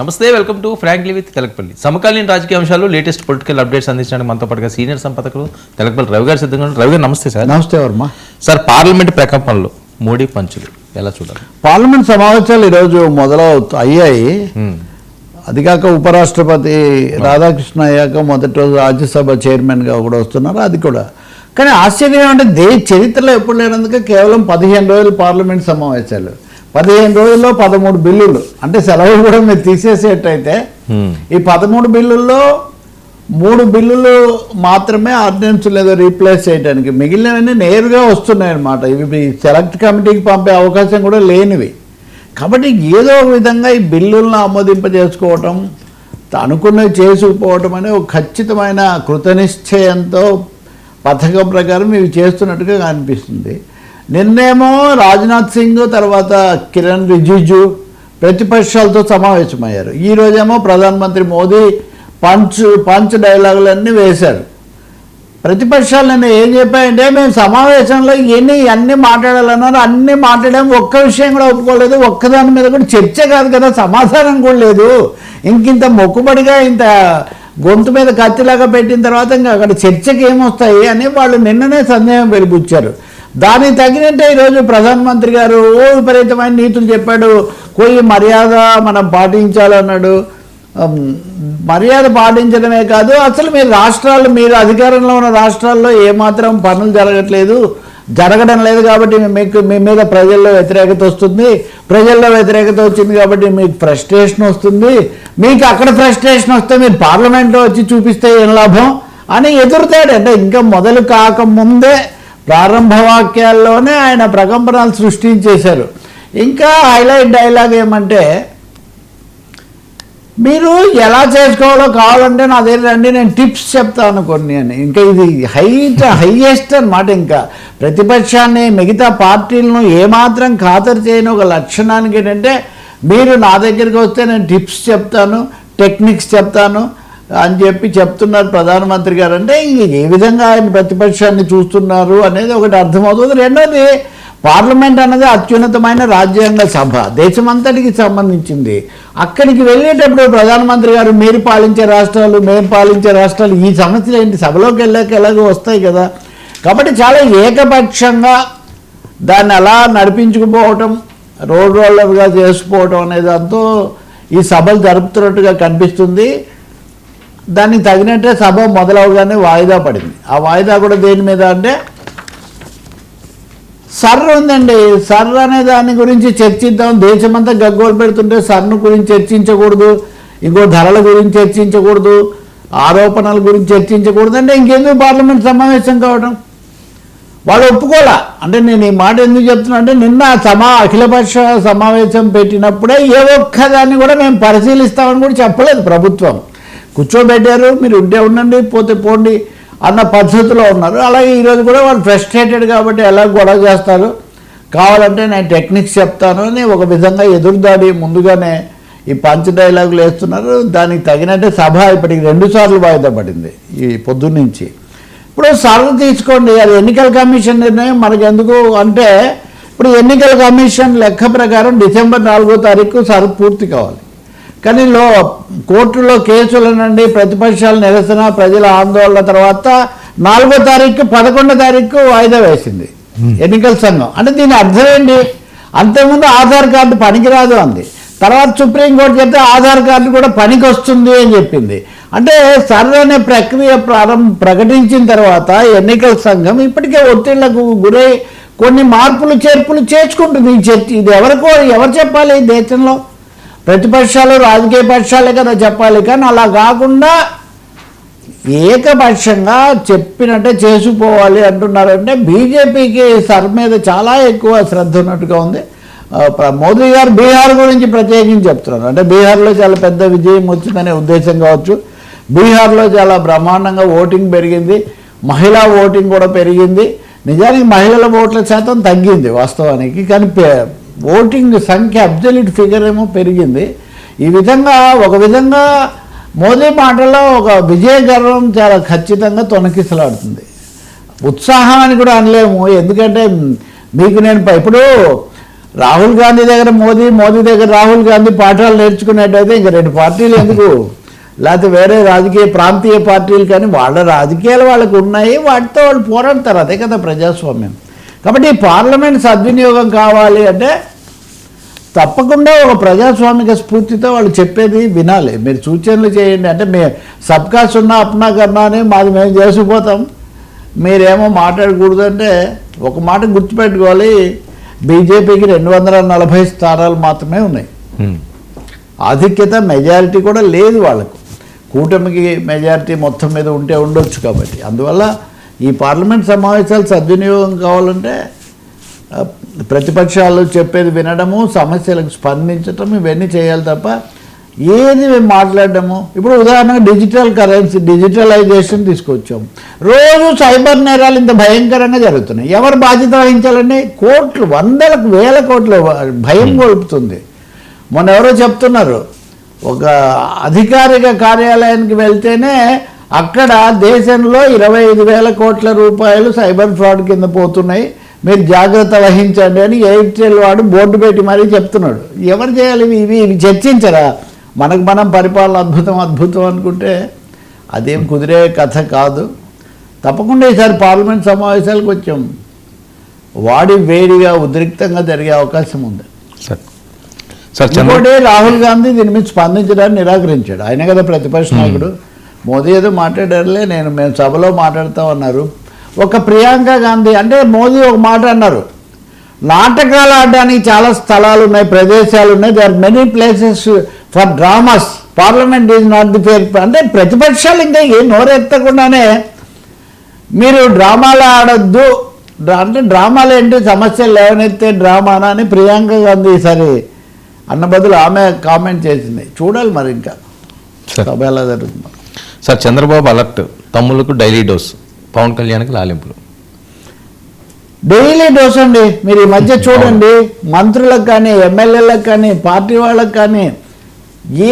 నమస్తే welcome to frankly with Telakapalli. సమకాలీన రాజకీయ అంశాలు లేటెస్ట్ పొలిటికల్ అప్డేట్స్ అందించడానికి మనతో పాటుగా సీనియర్ సంపాదకులు తెలకపల్లి రవి గారు సిద్ధంగా. రవి గారు నమస్తే సార్. నమస్తే వర్మ. సార్ పార్లమెంట్ ప్రకంపనలు మోడీ పంచులు ఎలా చూడాలి? పార్లమెంట్ సమావేశాలు ఈరోజు మొదలవుతూ అయ్యాయి. అది కాక ఉపరాష్ట్రపతి రాధాకృష్ణ అయ్యాక మొదటి రోజు రాజ్యసభ చైర్మన్గా కూడా వస్తున్నారు అది కూడా. కానీ ఆశ్చర్యం అంటే దే చరిత్రలో ఎప్పుడు లేనందుకే కేవలం పదిహేను రోజులు పార్లమెంట్ సమావేశాలు. పదిహేను రోజుల్లో పదమూడు బిల్లులు. అంటే సెలవులు కూడా మీరు తీసేసేటైతే. ఈ పదమూడు బిల్లుల్లో మూడు బిల్లులు మాత్రమే ఆర్డినెన్స్ లేదో రీప్లేస్ చేయడానికి మిగిలినవన్నీ నేరుగా వస్తున్నాయి అన్నమాట ఇవి సెలెక్ట్ కమిటీకి పంపే అవకాశం కూడా లేనివి. కాబట్టి ఏదో ఒక విధంగా ఈ బిల్లులను ఆమోదింపజేసుకోవటం అనుకున్నవి చేసుకుపోవటం అనే ఒక ఖచ్చితమైన కృతనిశ్చయంతో పథకం ప్రకారం ఇవి చేస్తున్నట్టుగా అనిపిస్తుంది. నిన్నేమో రాజ్నాథ్ సింగ్ తర్వాత కిరణ్ రిజిజు ప్రతిపక్షాలతో సమావేశమయ్యారు. ఈ రోజేమో ప్రధానమంత్రి మోదీ పంచ్ పంచ్ డైలాగులన్నీ వేశారు. ప్రతిపక్షాలు నేను ఏం చెప్పాయంటే మేము సమావేశంలో ఎన్ని అన్ని మాట్లాడాలన్నారు అన్ని మాట్లాడాం. ఒక్క విషయం కూడా ఒప్పుకోలేదు. ఒక్కదాని మీద కూడా చర్చ కాదు కదా. సమాధానం కూడా లేదు. ఇంకింత మొక్కుబడిగా ఇంత గొంతు మీద కత్తిలాగా పెట్టిన తర్వాత ఇంకా అక్కడ చర్చకి ఏమొస్తాయి అని వాళ్ళు నిన్ననే సందేహం వెలిబుచ్చారు. దానికి తగినట్టే ఈరోజు ప్రధానమంత్రి గారు ఓ విపరీతమైన నీతులు చెప్పాడు. కొయ్యి మర్యాద మనం పాటించాలన్నాడు. మర్యాద పాటించడమే కాదు అసలు మీరు రాష్ట్రాలు మీరు అధికారంలో ఉన్న రాష్ట్రాల్లో ఏమాత్రం పనులు జరగట్లేదు. జరగడం లేదు కాబట్టి మీకు మీ మీద ప్రజల్లో వ్యతిరేకత వస్తుంది. ప్రజల్లో వ్యతిరేకత వచ్చింది కాబట్టి మీకు ఫ్రస్ట్రేషన్ వస్తుంది. మీకు అక్కడ ఫ్రస్ట్రేషన్ వస్తే మీరు పార్లమెంట్లో వచ్చి చూపిస్తే ఏం లాభం అని ఎదురుతాడు. అంటే ఇంకా మొదలు కాకముందే ప్రారంభ వాక్యాల్లోనే ఆయన ప్రకంపనలు సృష్టించేశారు. ఇంకా హైలైట్ డైలాగ్ ఏమంటే మీరు ఎలా చేసుకోవాలో కావాలంటే నా దగ్గర రండి నేను టిప్స్ చెప్తాను కొన్ని అని. ఇంకా ఇది హైట్ హైయెస్ట్ అనమాట ఇంకా. ప్రతిపక్షాన్ని మిగతా పార్టీలను ఏమాత్రం ఖాతరు చేయని ఒక లక్షణానికి ఏంటంటే మీరు నా దగ్గరికి వస్తే నేను టిప్స్ చెప్తాను టెక్నిక్స్ చెప్తాను అని చెప్పి చెప్తున్నారు ప్రధానమంత్రి గారు. అంటే ఏ విధంగా ఆయన ప్రతిపక్షాన్ని చూస్తున్నారు అనేది ఒకటి అర్థమవుతుంది. రెండోది పార్లమెంట్ అన్నది అత్యున్నతమైన రాజ్యాంగ సభ. దేశమంతటికి సంబంధించింది. అక్కడికి వెళ్ళేటప్పుడు ప్రధానమంత్రి గారు మీరు పాలించే రాష్ట్రాలు మేము పాలించే రాష్ట్రాలు ఈ సమస్యలు ఏంటి? సభలోకి వెళ్ళాక ఎలాగో వస్తాయి కదా. కాబట్టి చాలా ఏకపక్షంగా దాన్ని అలా నడిపించుకుపోవటం రోడ్ రోలర్గా చేసుకుపోవటం అనే దాంతో ఈ సభలు జరుపుతున్నట్టుగా కనిపిస్తుంది. దానికి తగినట్టే సభ మొదలవగానే వాయిదా పడింది. ఆ వాయిదా కూడా దేని మీద అంటే సర్ర ఉందండి. సర్ర అనే దాని గురించి చర్చిద్దాం. దేశమంతా గగ్గోలు పెడుతుంటే సర్ను గురించి చర్చించకూడదు. ఇంకో ధరల గురించి చర్చించకూడదు. ఆరోపణల గురించి చర్చించకూడదు. అంటే ఇంకెందుకు పార్లమెంట్ సమావేశం కావడం వాళ్ళు ఒప్పుకోలే. అంటే నేను ఈ మాట ఎందుకు చెప్తున్నా అంటే నిన్న సమా అఖిలపక్ష సమావేశం పెట్టినప్పుడే ఏ ఒక్కదాన్ని కూడా మేము పరిశీలిస్తామని కూడా చెప్పలేదు ప్రభుత్వం. కూర్చోబెట్టారు మీరు ఉంటే ఉండండి పోతే పోండి అన్న పద్ధతిలో ఉన్నారు. అలాగే ఈరోజు కూడా వాళ్ళు ఫ్రస్ట్రేటెడ్ కాబట్టి ఎలా గొడవ చేస్తారు? కావాలంటే నేను టెక్నిక్స్ చెప్తాను అని ఒక విధంగా ఎదురుదాడి ముందుగానే ఈ పంచ డైలాగులు వేస్తున్నారు. దానికి తగినట్టే సభ ఇప్పటికి రెండు సార్లు వాయిదా పడింది ఈ పొద్దున్నుంచి. ఇప్పుడు సర్వ తీసుకోండి అది ఎన్నికల కమిషన్ నిర్ణయం. మనకు ఎందుకు అంటే ఇప్పుడు ఎన్నికల కమిషన్ లెక్క ప్రకారం డిసెంబర్ నాలుగో తారీఖు సర్వ్ పూర్తి కావాలి. కానీ లో కోర్టులో కేసుల నుండి ప్రతిపక్షాల నిరసన ప్రజల ఆందోళన తర్వాత నాలుగో తారీఖు పదకొండో తారీఖు వాయిదా వేసింది ఎన్నికల సంఘం. అంటే దీని అర్థం ఏంటి? అంతకుముందు ఆధార్ కార్డు పనికిరాదు అంది. తర్వాత సుప్రీంకోర్టు చెప్తే ఆధార్ కార్డు కూడా పనికి వస్తుంది అని చెప్పింది. అంటే సర్వే అనే ప్రక్రియ ప్రారంభ ప్రకటించిన తర్వాత ఎన్నికల సంఘం ఇప్పటికే ఒత్తిళ్ళకు గురై కొన్ని మార్పులు చేర్పులు చేర్చుకుంటుంది. ఈ చర్చ ఇది ఎవరికో ఎవరు చెప్పాలి ఈ దేశంలో? ప్రతిపక్షాలు రాజకీయ పక్షాలే కదా చెప్పాలి. కానీ అలా కాకుండా ఏకపక్షంగా చెప్పినట్టే చేసుకుపోవాలి అంటున్నారంటే బీజేపీకి సర్ మీద చాలా ఎక్కువ శ్రద్ధ ఉన్నట్టుగా ఉంది. మోదీ గారు బీహార్ గురించి ప్రత్యేకించి చెప్తున్నారు. అంటే బీహార్లో చాలా పెద్ద విజయం వచ్చిందనే ఉద్దేశం కావచ్చు. బీహార్లో చాలా బ్రహ్మాండంగా ఓటింగ్ పెరిగింది. మహిళా ఓటింగ్ కూడా పెరిగింది. నిజానికి మహిళల ఓట్ల శాతం తగ్గింది వాస్తవానికి. కానీ ఓటింగ్ సంఖ్య అబ్జల్యూట్ ఫిగర్ ఏమో పెరిగింది. ఈ విధంగా ఒక విధంగా మోదీ మాటల్లో ఒక విజయ గర్వం చాలా ఖచ్చితంగా తొనకిసలాడుతుంది ఉత్సాహం అని కూడా అనలేము. ఎందుకంటే మీకు నేను ప- ఇప్పుడు రాహుల్ గాంధీ దగ్గర మోదీ మోదీ దగ్గర రాహుల్ గాంధీ పాఠాలు నేర్చుకునేట్టయితే ఇంక రెండు పార్టీలు ఎందుకు? లేకపోతే వేరే రాజకీయ ప్రాంతీయ పార్టీలు కానీ వాళ్ళ రాజకీయాలు వాళ్ళకు ఉన్నాయి వాటితో వాళ్ళు పోరాడతారు. అదే కదా ప్రజాస్వామ్యం. కాబట్టి పార్లమెంట్ సద్వినియోగం కావాలి అంటే తప్పకుండా ఒక ప్రజాస్వామిక స్ఫూర్తితో వాళ్ళు చెప్పేది వినాలి. మీరు సూచనలు చేయండి. అంటే మే సబ్కా సున్నా అప్నా కన్నా అని మాది మేము చేసుకుపోతాం. మీరేమో మాట్లాడకూడదు అంటే ఒక మాట గుర్తుపెట్టుకోవాలి. బీజేపీకి రెండు వందల నలభై స్థానాలు మాత్రమే ఉన్నాయి. ఆధిక్యత మెజారిటీ కూడా లేదు వాళ్ళకు. కూటమికి మెజారిటీ మొత్తం మీద ఉంటే ఉండొచ్చు కాబట్టి. అందువల్ల ఈ పార్లమెంట్ సమావేశాలు సద్వినియోగం కావాలంటే ప్రతిపక్షాలు చెప్పేది వినడము సమస్యలకు స్పందించటం ఇవన్నీ చేయాలి తప్ప ఏది మేము మాట్లాడడము ఇప్పుడు ఉదాహరణగా డిజిటల్ కరెన్సీ డిజిటలైజేషన్ తీసుకొచ్చాం రోజు సైబర్ నేరాలు ఇంత భయంకరంగా జరుగుతున్నాయి. ఎవరు బాధ్యత వహించాలండి? కోట్లు వందలకు వేల కోట్ల భయం కొలుపుతుంది మొన్న ఎవరో చెప్తున్నారు ఒక అధికారిక కార్యాలయానికి వెళ్తేనే అక్కడ దేశంలో ఇరవై ఐదు వేల కోట్ల రూపాయలు సైబర్ ఫ్రాడ్ కింద పోతున్నాయి. మీరు జాగ్రత్త వహించండి అని ఎయిర్టెల్ వాడు బోర్డు పెట్టి మరీ చెప్తున్నాడు. ఎవరు చేయాలి ఇవి? ఇవి చర్చించరా? మనకు మనం పరిపాలన అద్భుతం అద్భుతం అనుకుంటే అదేం కుదిరే కథ కాదు. తప్పకుండా ఈసారి పార్లమెంట్ సమావేశాలకు వచ్చాం. వాడి వేడిగా ఉద్రిక్తంగా జరిగే అవకాశం ఉంది. ఇంకోటి రాహుల్ గాంధీ దీని మీద స్పందించడానికి నిరాకరించాడు. ఆయన కదా ప్రతిపక్ష నాయకుడు. మోదీ ఏదో మాట్లాడారులే నేను మేము సభలో మాట్లాడతామన్నారు. ఒక ప్రియాంక గాంధీ అంటే మోదీ ఒక మాట అన్నారు. నాటకాలు ఆడడానికి చాలా స్థలాలు ఉన్నాయి ప్రదేశాలు ఉన్నాయి. They are many places for dramas parliament is not the fair అంటే ప్రతిపక్షాలు ఇంకా ఏ నోరెత్తకుండానే మీరు డ్రామాలు ఆడొద్దు. అంటే డ్రామాలు ఏంటి? సమస్యలు లేవనెత్తే డ్రామానా అని ప్రియాంక గాంధీ ఈసారి అన్న బదులు ఆమె కామెంట్ చేసింది. చూడాలి మరి ఇంకా. సభ ఎలా జరుగుతుందో. సార్ చంద్రబాబు అలర్ట్ తమ్ములకు డైలీ డోస్ పవన్ కళ్యాణ్కి లాలింపులు డైలీ డోస్ అండి. మీరు ఈ మధ్య చూడండి. మంత్రులకు కానీ ఎమ్మెల్యేలకు కానీ పార్టీ వాళ్ళకి కానీ